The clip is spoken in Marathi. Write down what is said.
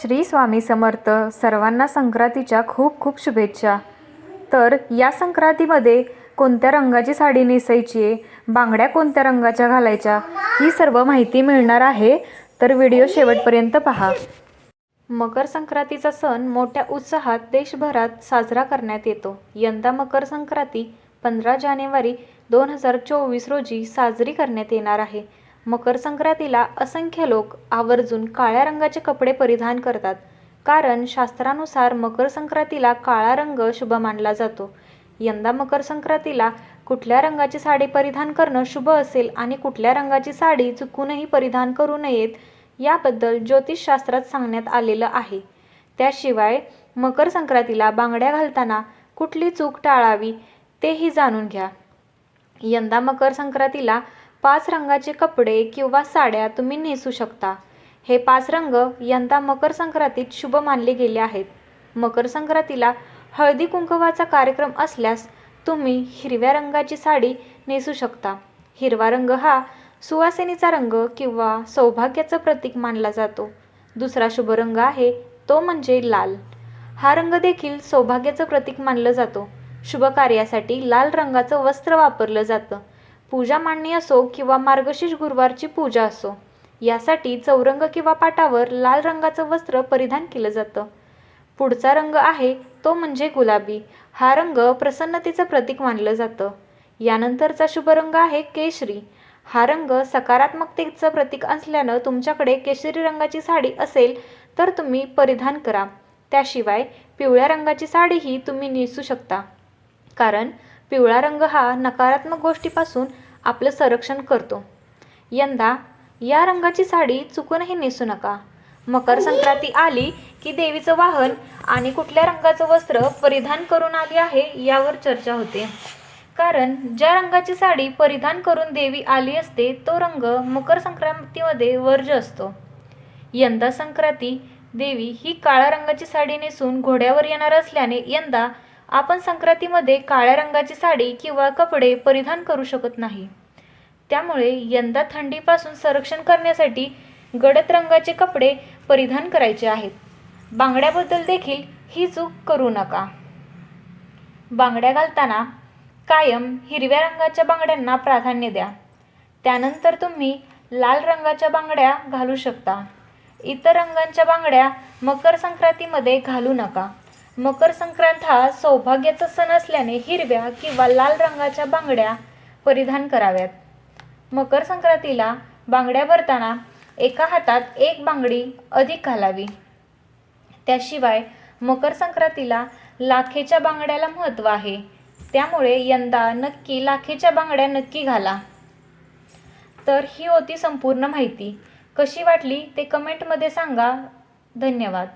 श्री स्वामी समर्थ सर्वांना संक्रांतीच्या खूप खूप शुभेच्छा. तर या संक्रांतीमध्ये कोणत्या रंगाची साडी नेसायची आहे बांगड्या कोणत्या रंगाच्या घालायच्या ही सर्व माहिती मिळणार आहे. तर व्हिडिओ शेवटपर्यंत पहा. मकर संक्रांतीचा सण मोठ्या उत्साहात देशभरात साजरा करण्यात येतो. यंदा मकर संक्रांती पंधरा जानेवारी दोन हजार चोवीस रोजी साजरी करण्यात येणार आहे. मकर संक्रांतीला असंख्य लोक आवर्जून काळ्या रंगाचे कपडे परिधान करतात. कारण शास्त्रानुसार मकर संक्रांतीला काळा रंग शुभ मानला जातो. यंदा मकर संक्रांतीला कुठल्या रंगाची साडी परिधान करणं शुभ असेल आणि कुठल्या रंगाची साडी चुकूनही परिधान करू नयेत याबद्दल ज्योतिषशास्त्रात सांगण्यात आलेलं आहे. त्याशिवाय मकर संक्रांतीला बांगड्या घालताना कुठली चूक टाळावी तेही जाणून घ्या. यंदा मकर संक्रांतीला पाच रंगाचे कपडे किंवा साड्या तुम्ही नेसू शकता. हे पाच रंग यंदा मकर संक्रांतीत शुभ मानले गेले आहेत. मकर संक्रांतीला हळदी कुंकवाचा कार्यक्रम असल्यास तुम्ही हिरव्या रंगाची साडी नेसू शकता. हिरवा रंग हा सुवासिनीचा रंग किंवा सौभाग्याचं प्रतीक मानला जातो. दुसरा शुभ रंग आहे तो म्हणजे लाल. हा रंग देखील सौभाग्याचं प्रतीक मानलं जातो. शुभ कार्यासाठी लाल रंगाचं वस्त्र वापरलं जातं. पूजा मांडणी असो किंवा मार्गशीर्ष गुरुवारची पूजा असो यासाठी चौरंग किंवा पाटावर लाल रंगाचं वस्त्र परिधान केलं जातं. पुढचा रंग आहे तो म्हणजे गुलाबी. हा रंग प्रसन्नतेचं प्रतीक मानलं जातं. यानंतरचा शुभ रंग आहे केशरी. हा रंग सकारात्मकतेचं प्रतीक असल्यानं तुमच्याकडे केशरी रंगाची साडी असेल तर तुम्ही परिधान करा. त्याशिवाय पिवळ्या रंगाची साडीही तुम्ही नेसू शकता. कारण पिवळा रंग हा नकारात्मक गोष्टीपासून आपलं संरक्षण करतो. यंदा या रंगाची साडी चुकूनही नेसू नका. मकर संक्रांती आली की देवीचं वाहन आणि कुठल्या रंगाचं वस्त्र परिधान करून आली आहे यावर चर्चा होते. कारण ज्या रंगाची साडी परिधान करून देवी आली असते तो रंग मकर संक्रांतीमध्ये वर्ज असतो. यंदा संक्रांती देवी ही काळ्या रंगाची साडी नेसून घोड्यावर येणार असल्याने यंदा आपण संक्रांतीमध्ये काळ्या रंगाची साडी किंवा कपडे परिधान करू शकत नाही. त्यामुळे यंदा थंडीपासून संरक्षण करण्यासाठी गडद रंगाचे कपडे परिधान करायचे आहेत. बांगड्याबद्दल देखील ही चूक करू नका. बांगड्या घालताना कायम हिरव्या रंगाच्या बांगड्यांना प्राधान्य द्या. त्यानंतर तुम्ही लाल रंगाच्या बांगड्या घालू शकता. इतर रंगांच्या बांगड्या मकर संक्रांतीमध्ये घालू नका. मकर संक्रांत हा सौभाग्याचा सण असल्याने हिरव्या किंवा लाल रंगाच्या बांगड्या परिधान कराव्यात. मकर संक्रांतीला बांगड्या भरताना एका हातात एक बांगडी अधिक घालावी. त्याशिवाय मकर संक्रांतीला लाखेच्या बांगड्याला महत्त्व आहे. त्यामुळे यंदा नक्की लाखेच्या बांगड्या नक्की घाला. तर ही होती संपूर्ण माहिती. कशी वाटली ते कमेंटमध्ये सांगा. धन्यवाद.